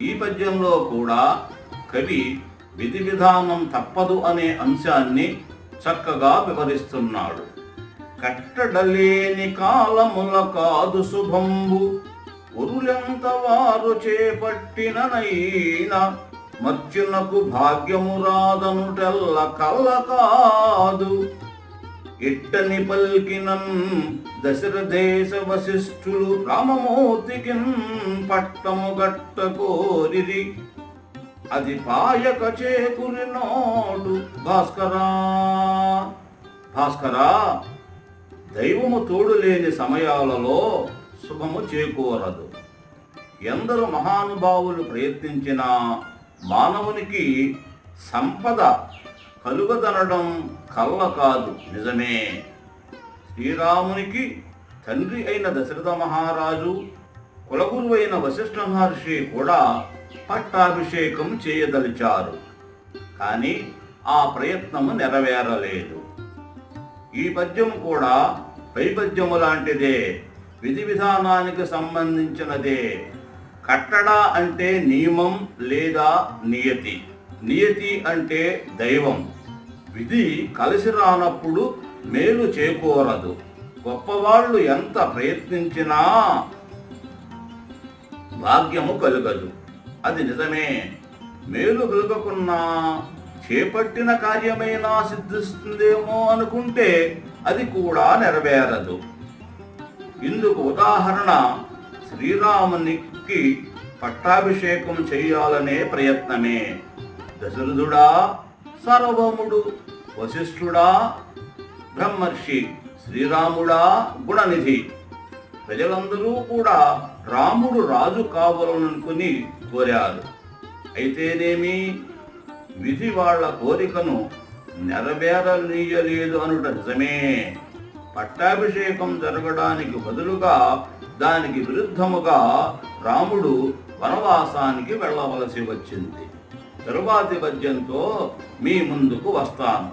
ఈ పద్యంలో కూడా కవి విధి విధానం తప్పదు అనే అంశాన్ని చక్కగా వివరిస్తున్నాడు. కట్టడలేని కాలముల కాదు శుభంబు ఉరులెంత వారు చేపట్టిననైనా మర్చునకు భాగ్యము రాదనుటెల్ల కల్ల కాదు. ఇట్టని పల్కినం దశరథేశ వశిష్ఠులు రామమూర్తికి పట్టము గట్ట కోరిరి అది పాయక చేకురి నోడు భాస్కరా. భాస్కరా దైవము తోడు లేని సమయాలలో శుభము చేకూరదు. ఎందరు మహానుభావులు ప్రయత్నించినా మానవునికి సంపద కలుగదనడం కళ్ళ కాదు నిజమే. శ్రీరామునికి తండ్రి అయిన దశరథ మహారాజు కులగురు అయిన వశిష్ఠ మహర్షి కూడా పట్టాభిషేకం చేయదలిచారు. కానీ ఆ ప్రయత్నము నెరవేరలేదు. ఈ పద్యం కూడా పైపద్యము లాంటిదే. విధి విధానానికి సంబంధించినదే. కట్టడ అంటే నియమం లేదా నియతి. నియతి అంటే దైవం. విధి కలిసి రానప్పుడు మేలు చేకూరదు. గొప్పవాళ్ళు ఎంత ప్రయత్నించినా భాగ్యము కలుగదు. అది నిజమే. మేలు కలుగకున్నా చేపట్టిన కార్యమైనా సిద్ధిస్తుందేమో అనుకుంటే అది కూడా నెరవేరదు. ఇందుకు ఉదాహరణ శ్రీరామునికి పట్టాభిషేకం చేయాలనే ప్రయత్నమే. దశరథుడా సార్వభౌముడు వశిష్ఠుడా బ్రహ్మర్షి శ్రీరాముడా గుణనిధి. ప్రజలందరూ కూడా రాముడు రాజు కావాలనుకుని కోరారు. అయితేనేమి? విధి వాళ్ళ కోరికను నెరవేరనీయలేదు అనుట నిజమే. పట్టాభిషేకం జరగడానికి బదులుగా దానికి విరుద్ధముగా రాముడు వనవాసానికి వెళ్ళవలసి వచ్చింది. తరువాతి పద్యంతో మీ ముందుకు వస్తాను.